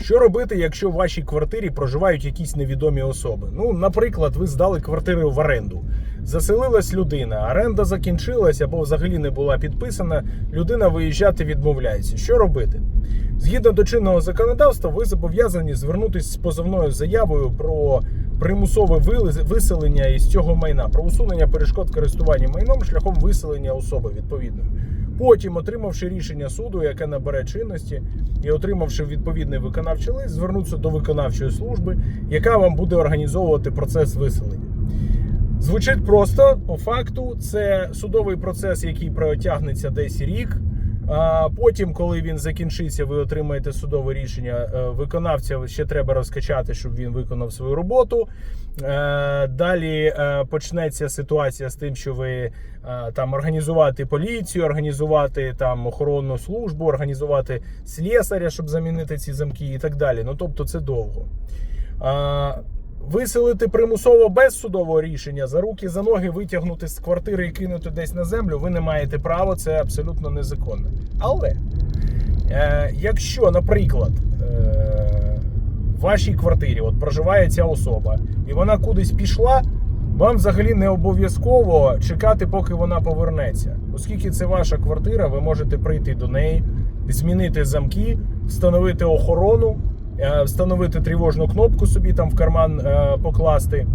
Що робити, якщо в вашій квартирі проживають якісь невідомі особи? Ну, наприклад, ви здали квартиру в оренду. Заселилась людина, оренда закінчилась або взагалі не була підписана. Людина виїжджати відмовляється. Що робити? Згідно до чинного законодавства, ви зобов'язані звернутися з позовною заявою про примусове виселення із цього майна, про усунення перешкод користування майном шляхом виселення особи відповідної. Потім, отримавши рішення суду, яке набере чинності, і отримавши відповідний виконавчий лист, звернутися до виконавчої служби, яка вам буде організовувати процес виселення. Звучить просто, по факту, це судовий процес, який протягнеться десь рік. А потім, коли він закінчиться, ви отримаєте судове рішення. Е, Виконавця ще треба розкачати, щоб він виконав свою роботу. Е, Далі е, почнеться ситуація з тим, що ви там організувати поліцію, організувати там охоронну службу, організувати слесаря, щоб замінити ці замки і так далі. Ну тобто, це довго. Виселити примусово без судового рішення за руки за ноги витягнути з квартири і кинути десь на землю. Ви не маєте права, це абсолютно незаконно. Але е, якщо, наприклад, е, в вашій квартирі от проживає ця особа, і вона кудись пішла, вам взагалі не обов'язково чекати, поки вона повернеться. Оскільки це ваша квартира, ви можете прийти до неї, змінити замки, встановити охорону, е, встановити тривожну кнопку собі там в карман е, покласти.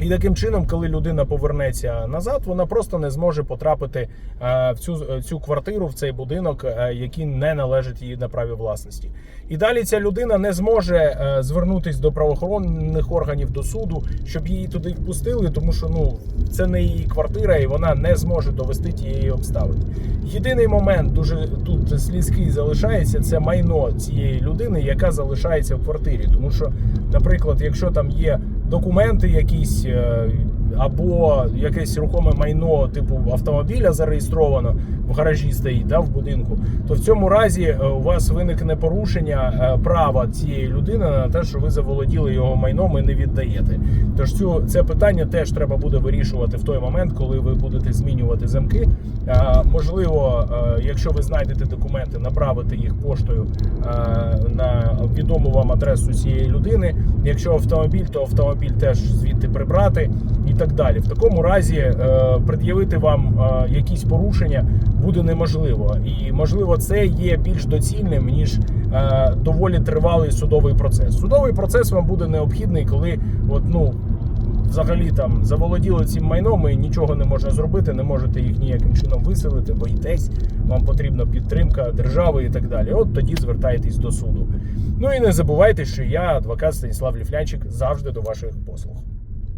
І таким чином, коли людина повернеться назад, вона просто не зможе потрапити е, в цю, цю квартиру, в цей будинок, е, який не належить їй на праві власності. І далі ця людина не зможе е, звернутись до правоохоронних органів до суду, щоб її туди впустили, тому що ну це не її квартира, і вона не зможе довести тієї обставини. Єдиний момент дуже тут слізкий залишається це майно цієї людини, яка залишається в квартирі. Тому що, наприклад, якщо там є документи якісь. е, Або якесь рухоме майно, типу автомобіля зареєстровано в гаражі стоїть да, в будинку, то в цьому разі е, у вас виникне порушення е, права цієї людини на те, що ви заволоділи його майном і не віддаєте. Тож цю це питання теж треба буде вирішувати в той момент, коли ви будете змінювати замки. Можливо, е, якщо ви знайдете документи, направити їх поштою е, на відому вам адресу цієї людини. Якщо автомобіль, то автомобіль теж звідти прибрати і так далі. В такому разі е, пред'явити вам якісь порушення буде неможливо, і можливо це є більш доцільним ніж доволі тривалий судовий процес. Судовий процес вам буде необхідний, коли от ну. Взагалі там заволоділи цим майном і нічого не можна зробити, не можете їх ніяким чином виселити, боїтесь, вам потрібна підтримка держави і так далі. От тоді звертайтесь до суду. Ну і не забувайте, що я, адвокат Станіслав Ліфлянчик, завжди до ваших послуг.